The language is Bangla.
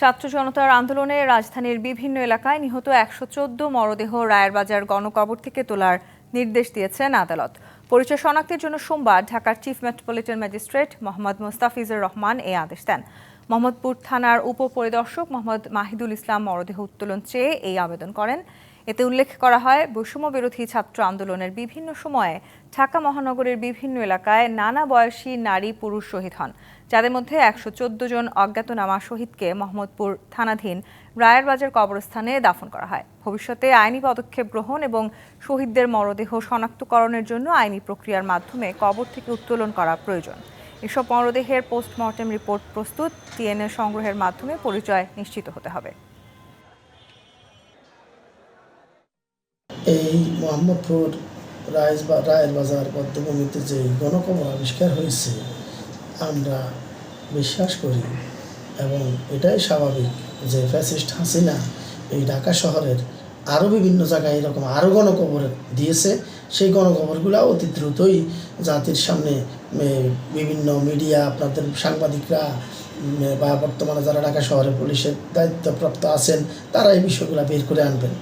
ছাত্র জনতার আন্দোলনে রাজধানীর বিভিন্ন এলাকায় নিহত একশো চোদ্দ মরদেহ রায়েরবাজার গণকবর থেকে তোলার নির্দেশ দিয়েছেন আদালত। পরিচয় শনাক্তের জন্য সোমবার ঢাকার chief metropolitan magistrate Mohammad Mostafizur Rahman এই আদেশ দেন। মোহাম্মদপুর থানার উপপরিদর্শক মোহাম্মদ মাহিদুল ইসলাম মরদেহ উত্তোলন চেয়ে এই আবেদন করেন। এতে উল্লেখ করা হয়, বৈষম্য বিরোধী ছাত্র আন্দোলনের বিভিন্ন সময়ে ঢাকা মহানগরের বিভিন্ন এলাকায় নানা বয়সী নারী পুরুষ শহীদ হন, যাদের মধ্যে একশো চোদ্দ জন অজ্ঞাতনামা শহীদকে মোহাম্মদপুর থানাধীন রায়েরবাজার কবরস্থানে দাফন করা হয়। ভবিষ্যতে আইনি পদক্ষেপ গ্রহণ এবং শহীদদের মরদেহ শনাক্তকরণের জন্য আইনি প্রক্রিয়ার মাধ্যমে কবর থেকে উত্তোলন করা প্রয়োজন। এসব মরদেহের পোস্টমর্টেম রিপোর্ট প্রস্তুত ডিএনএ সংগ্রহের মাধ্যমে পরিচয় নিশ্চিত হতে হবে। এই মোহাম্মদপুর রায়ের বা রায়ের বাজার পদ্মভূমিতে যে গণকবর আবিষ্কার হয়েছে, আমরা বিশ্বাস করি এবং এটাই স্বাভাবিক যে ফ্যাসিস্ট হাসিনা এই ঢাকা শহরের আরও বিভিন্ন জায়গায় এরকম আরও গণকবর দিয়েছে। সেই গণকবরগুলো অতি দ্রুতই জাতির সামনে বিভিন্ন মিডিয়া, আপনাদের সাংবাদিকরা বা বর্তমানে যারা ঢাকা শহরে পুলিশের দায়িত্বপ্রাপ্ত আছেন, তারা এই বিষয়গুলো বের করে আনবেন।